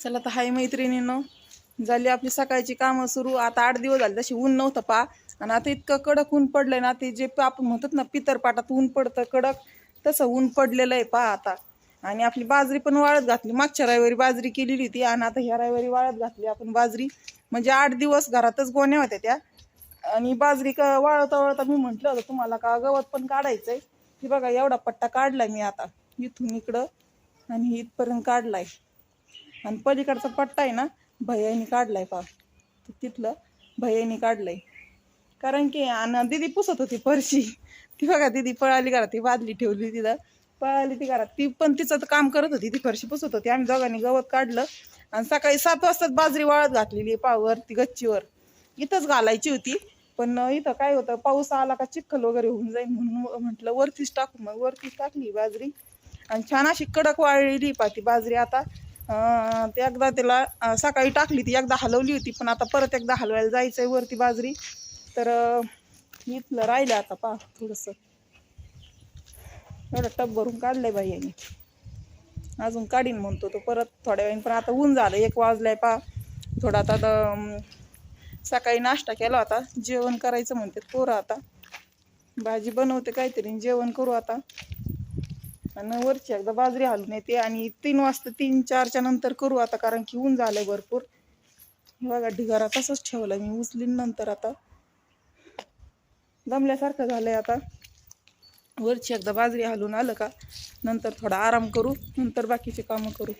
चला तर हाय मैत्रिणीनं. झाली आपली सकाळची कामं सुरू. आता आठ दिवस झाले तशी ऊन नव्हतं पा. आणि आता इतकं कडक ऊन पडलंय ना ते जे आपण म्हणतात ना पितरपाटात ऊन पडतं कडक तसं ऊन पडलेलं आहे पा आता. आणि आपली बाजरी पण वाळत घातली. मागच्या रविवारी बाजरी केलेली होती आणि आता ह्या रविवारी वाळत घातली आपण बाजरी. म्हणजे आठ दिवस घरातच गोण्या होत्या त्या. आणि बाजरी का वाळवता वाळवता मी म्हटलं होतं तुम्हाला का गवत पण काढायचंय? की बघा एवढा पट्टा काढलाय मी आता. इथून इकडं आणि इथपर्यंत काढलाय. आणि पलीकडचा पट्टा आहे ना भैयानी काढलाय पा तिथलं भैयानी काढलंय. कारण की आणि दिदी पुसत होती फरशी. ती बघा दिदी पळाली घरात ती बादली ठेवली तिथं. पळाली ती घरात. ती पण तिचं तर काम करत होती ती फरशी पुसत होती. आम्ही दोघांनी गवत काढलं. आणि सकाळी सात वाजताच बाजरी वाळत घातलेली आहे पावर ती गच्चीवर. इथंच घालायची होती. पण इथं काय होतं पाऊस आला का चिखल वगैरे होऊन जाईल म्हणून म्हटलं वरतीच टाकू मग. वरतीच टाकली बाजरी. आणि छान अशी कडक वाळलेली पा ती बाजरी आता. ते एकदा त्याला सकाळी टाकली ती एकदा हलवली होती पण आता परत एकदा हलवायला जायचंय वरती बाजरी. तर अं, इथलं राहिलं आता पा थोडंसं. एवढं टप भरून काढलंय बाई यांनी. अजून काढीन म्हणतो तो परत थोड्या वेळाने पण आता ऊन झालं एक वाजलाय पा थोडा आता सकाळी नाश्ता केला होता जेवण करायचं म्हणते पोरं आता. भाजी बनवते काहीतरी जेवण करू आता. आणि वरची एकदा बाजरी हालून येते आणि तीन वाजता तीन चारच्या नंतर करू आता कारण की ऊन झालंय भरपूर. बघा ढिगारा तसंच ठेवलं मी उचलीन नंतर आता. दमल्यासारखं झालंय आता. वरची एकदा बाजरी हालून आलं का नंतर थोडा आराम करू नंतर बाकीचे कामं करू.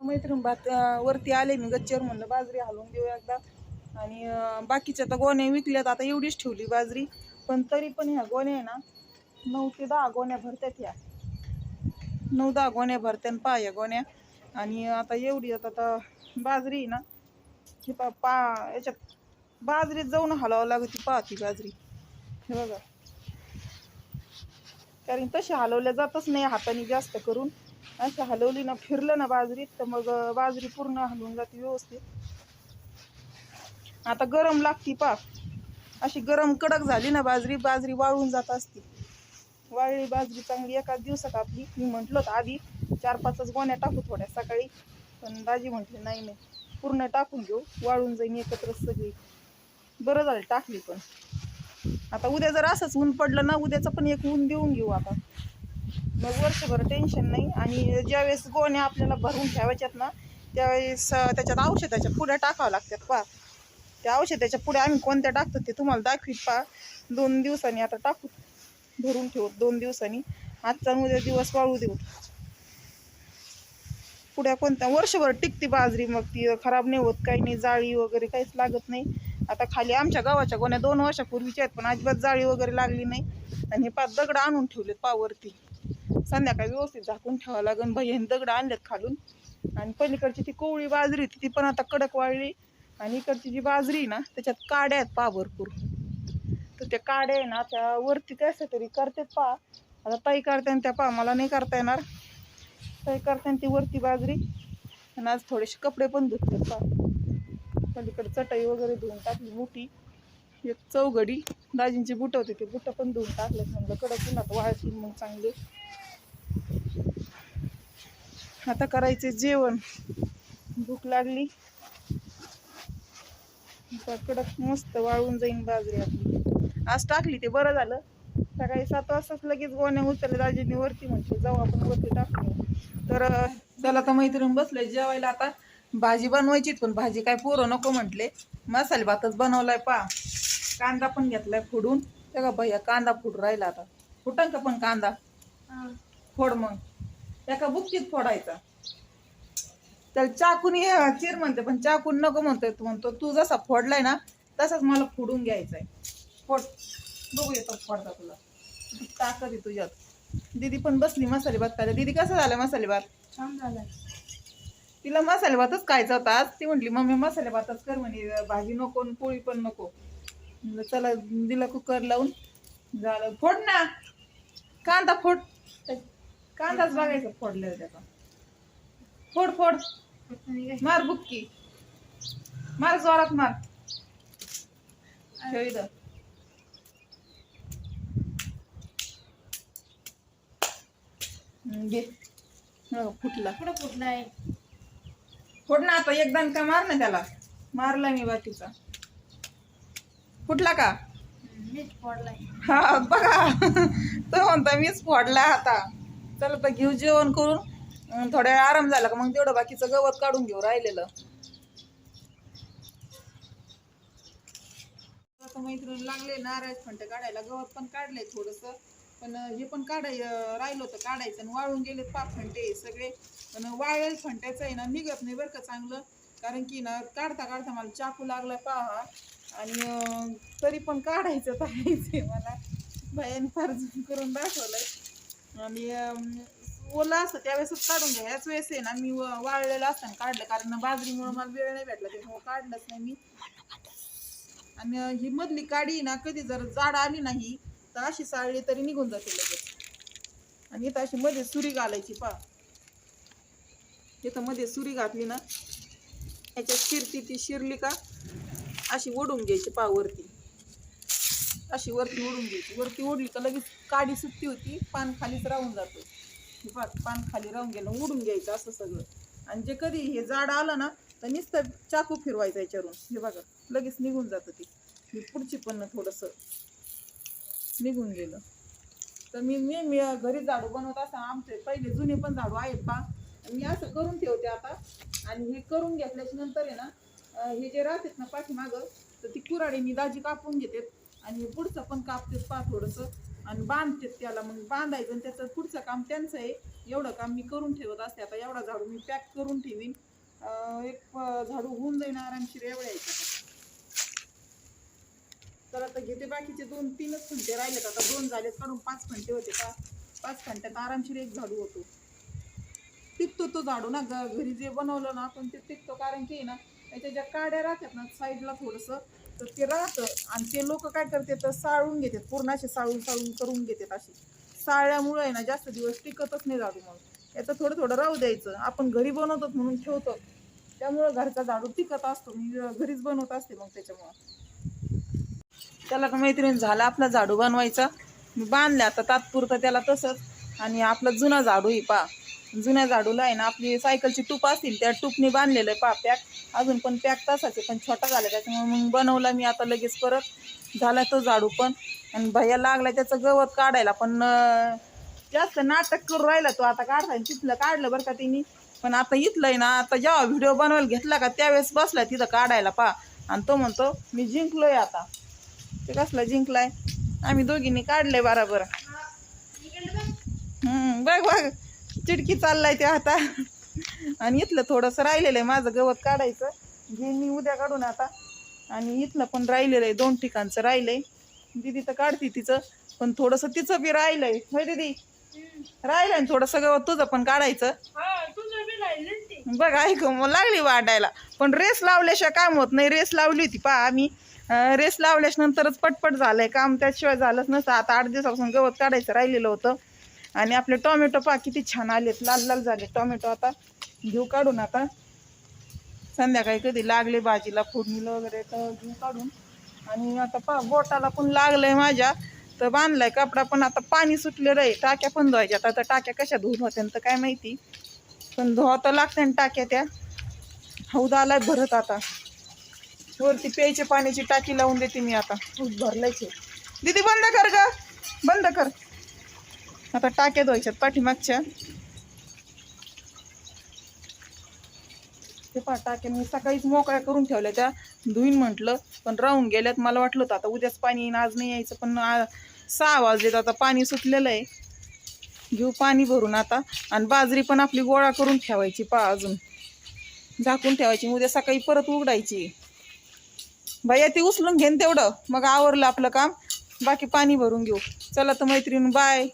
मैत्रीण बात वरती आले मी गच्चीवर म्हणलं बाजरी हलवून देऊ एकदा. आणि बाकीच्या आता गोण्या विकल्यात. आता एवढीच ठेवली बाजरी. पण तरी पण ह्या गोण्या आहे ना नऊ ते दहा गोण्या भरत्यात ह्या. नऊ दहा गोण्या भरत्यान पा या गोण्या. आणि आता एवढी आता आता बाजरी आहे ना हे पा पा याच्यात बाजरीत जाऊन हलावं लागते पहा ती बाजरी. हे बघा. कारण तशी हलवल्या जातच नाही हाताने जास्त करून. अशी हलवली ना फिरलं ना बाजरीत तर मग बाजरी पूर्ण हलवून जाते व्यवस्थित. आता गरम लागती पा. अशी गरम कडक झाली ना बाजरी बाजरी वाळून जात असती. वाळली बाजरी चांगली एकाच दिवसात आपली. मी म्हटलं आधी चार पाचच गोण्या टाकू थोड्या सकाळी. पण दाजी म्हटले नाही नाही पूर्ण टाकून घेऊ. वाळून जाईन एकत्र सगळी. बरं झालं टाकली पण. आता उद्या जर असंच ऊन पडलं ना उद्याचं पण एक ऊन देऊन घेऊ आता. मग वर्षभर टेन्शन नाही. आणि ज्यावेळेस गोण्या आपल्याला भरून ठेवायच्यात ना त्यावेळेस त्याच्यात औषधाच्या पुढ्या टाकाव्या लागतात पा त्या औषधाच्या पुढे आम्ही कोणत्या टाकतो ते तुम्हाला दाखवीत पा दोन दिवसांनी आता टाकू. भरून ठेवू दोन दिवसांनी. आजचा उद्या दिवस वाळू देऊ. पुढ्या कोणत्या वर्षभर टिकते बाजरी मग ती खराब नाही होत काही नाही जाळी वगैरे काहीच लागत नाही. आता खाली आमच्या गावाच्या कोण्या दोन वर्षापूर्वीच्या आहेत पण अजिबात जाळी वगैरे लागली नाही. आणि हे पाच दगड आणून ठेवलेत पावरती. संध्याकाळी व्यवस्थित झाकून ठेवावं लागेल भैयाने दगड आणलेत खालून. आणि पलीकडची ती कोवळी बाजरी होती ती पण आता कडक वाळली. आणि इकडची जी बाजरी आहे ना त्याच्यात काड्या आहेत पा भरपूर तर त्या काड्या आहे ना त्या वरती कसं तरी करते पा. आता ताई करते त्या पा मला नाही करता येणार. ताई करते ती वरती बाजरी. आणि आज थोडेसे कपडे पण धुतले पा. पलीकडे चटई वगैरे धुवून टाकली मोठी. एक चौघडी. दाजींची बुट होती ते बुट पण धुवून टाकले म्हणलं कडक उन्हात वाळतील मग चांगले. आता करायचे जेवण. भूक लागली. आता कडक मस्त वाळून जाईन बाजरी आपली. आज टाकली ते बरं झालं. सकाळी सात वाजताच लगेच गोण्या उचलले दाजींनी वरती म्हटले जाऊ आपण वरती टाकू तर चला तर मैत्रीण बसले जेवायला आता. भाजी बनवायची पण भाजी काय पोरं नको म्हटले. मसाले भातच बनवलाय पा. कांदा पण घेतलाय फोडून. त्या का भैया कांदा फोड राहिला आता. फुटन का पण कांदा? फोड मग. एका बुक्कीत फोडायचा. त्याला चाकून ये चिर म्हणते पण चाकून नको म्हणतोय तू म्हणतो तू जसा फोडलाय ना तसाच मला फोडून घ्यायचा आहे फोड बघू येतो फोडता तुला. ताकद आहे तुझ्यात दीदी पण बसली मसाले भात खायला. दीदी कसं झालं मसाले भात? छान झालं. तिला मसाले भातच खायचा होता. आज ती म्हटली मम्मी मसाले भातच कर म्हणे. भाजी नको पोळी पण नको. चला दिला कुकर लावून. झालं. फोड ना. कांदा फोड. कांदाच बघायचा फोडले त्याचा. फोड फोड. मार बुक्की. मार जोरात मार ठेव इथं. हम्म, घे हो, फुटला. कुठं फुटलाय? फोड ना आता एक दणका मार ना त्याला? मारला मी बाकीचा फुटला का? मीच फोडलाय. हा बघा. तो म्हणता मीच फोडला आता. चला तर घेऊ जेवण करून. थोड्या वेळ आराम झाला का मग तेवढं बाकीचं गवत काढून घेऊ राहिलेलं. मैत्रीण लागले नारळ फंट काढायला गवत पण काढलंय थोडस. पण हे पण काढाय राहिलं होतं काढायचं आणि वाळून गेले पाप फंटे सगळे. पण वाळेल फंट्याचं आहे ना निघत नाही बरं का चांगलं. कारण की ना काढता काढता मला चाकू लागला पहा. आणि तरी पण काढायचं पाहायचं मला. बायाने फार करून दाखवलंय. आणि ओला असतं त्यावेळेसच काढून घ्या. ह्याच वेळेस आहे ना मी व- वाळलेलं असताना काढलं. कारण बाजरीमुळे मला वेळ नाही भेटला. त्याच्यामुळे काढलंच नाही मी. आणि ही मधली काडी ना कधी जर जाड आली नाही तर अशी साळली तरी निघून जाते लगेच. आणि इथं अशी मध्ये सुरी घालायची पा इथं मध्ये सुरी घातली ना याच्यात शिरती ती शिरली का अशी ओढून घ्यायची पा वरती. अशी वरती ओढून घ्यायची. वरती ओढली का लगेच काडी सुट्टी होती पान खालीच राहून जातो. हे पान खाली राहून गेलं ओढून घ्यायचं असं सगळं. आणि जे कधी हे जाड आलं ना तर नुसतं चाकू फिरवायचं याच्यावरून. हे बघा लगेच निघून जातं ती. पुढची पण थोडंसं निघून गेलं. तर मी मी मी घरी झाडू बनवत असताना आमचे पहिले जुने पण झाडू आहेत पा मी असं करून ठेवते आता. आणि हे करून घेतल्याच्या नंतर आहे ना हे जे राहतात ना पाठीमागं तर ती कुराडी मी दाजी कापून घेते आणि हे पुढचं पण कापतेत पा थोडंसं. आणि बांधतेत त्याला मग बांधायचं आणि त्याचं पुढचं काम त्यांचं आहे. एवढं काम मी करून ठेवत असते. आता एवढा झाडू मी पॅक करून ठेवीन. एक झाडू होऊन जाईन आरामशीर एवढ्या तर आता घेते. बाकीचे दोन तीनच फंटे राहिलेत. आता दोन झालेत. काढून पाच फंटे होते का? पाच फंट्यात आरामशीर एक झाडू होतो. टिकतो तो झाडू ना घरी जे बनवलं ना आपण ते टिकतो. कारण की ना त्याच्या ज्या काड्या राहतात ना साईडला थोडंसं तर ते राहतं. आणि ते लोक काय करतात तर साळून घेतात. पूर्ण असे साळून साळून करून घेतात अशी साळल्यामुळे आहे ना जास्त दिवस टिकतच नाही झाडू मग याचं थोडं थोडं राहू द्यायचं. आपण घरी बनवतो म्हणून ठेवतो. त्यामुळं घरचा झाडू टिकत असतो. मी घरीच बनवत असते मग त्याच्यामुळं. त्याला का मैत्रीण झाला आपला झाडू बनवायचा. मी आता तात्पुरतं त्याला तसंच. आणि आपला जुना झाडू ही पा जुन्या झाडूला आहे ना आपली सायकलची टूप असतील त्या टूपने बांधलेलं आहे पा पॅक. अजून पण पॅक तसाचे पण छोटा झाला त्याच्यामुळे मग बनवला मी आता लगेच परत. झाला तो झाडू पण. आणि भैया लागला त्याचं गवत काढायला पण जास्त नाटक करू राहिला तो. आता काढता तिथलं काढलं बरं का तिने. पण आता इथलं आहे ना आता जेव्हा व्हिडिओ बनवायला घेतला का त्यावेळेस बसला तिथं काढायला पा आणि तो म्हणतो मी जिंकलोय आता. ते कसला जिंकलाय? आम्ही दोघींनी काढले बराबर. हम्म बघ बघ. चिडकी चाललाय ते आता. आणि इथलं थोडंसं राहिलेलं आहे माझं गवत काढायचं. घे मी उद्या काढून आता. आणि इथलं पण राहिलेलं आहे दोन ठिकाणचं राहिलंय. दिदी तर काढते तिचं पण थोडंसं तिचं बी राहिलंय. होय दीदी? राहिलंय थोडंसं गवत तुझं पण काढायचं. बघ ऐक मग लागली वाटायला. पण रेस लावल्याशिवाय काम होत नाही. रेस लावली होती पहा आम्ही. रेस लावल्याच्यानंतरच पटपट झालंय काम. त्याशिवाय झालंच नसतं. आता आठ दिवसापासून गवत काढायचं राहिलेलं होतं. आणि आपले टोमॅटो पहा किती छान आलेत. लाल लाल झाले टोमॅटो आता. घेऊ काढून आता. संध्याकाळी कधी लागले भाजीला फोडणीला वगैरे तर घेऊ काढून. आणि आता पहा बोटाला पण लागलंय माझ्या. तर बांधलाय कपडा पण आता पाणी सुटलेलं आहे. टाक्या पण धुवायच्या आता टाक्या कशा धुवून होत्या तर काय माहिती. पण धुवा तर लागते ना टाक्या त्या. हौदा आलाय भरत आता. वरती प्यायच्या पाण्याची टाकी लावून देते मी आता. खूप भरलायचे. दीदी बंद कर ग. बंद कर. आता टाक्या धुवायच्यात पाठीमागच्या. ते पहा टाक्या मी सकाळीच मोकळ्या करून ठेवल्या त्या. धुईन म्हटलं पण राहून गेल्यात. मला वाटलं होतं आता उद्याच पाणी येईन आज नाही यायचं पण सहा वाजलेत. आता पाणी सुटलेलं आहे. घेऊ पाणी भरून आता. आणि बाजरी पण आपली गोळा करून ठेवायची पा अजून. झाकून ठेवायची. उद्या सकाळी परत उघडायची. भैया ती उचलून घेईन तेवढं. मग आवरलं आपलं काम. बाकी पाणी भरून घेऊ. चला तर मैत्रीण बाय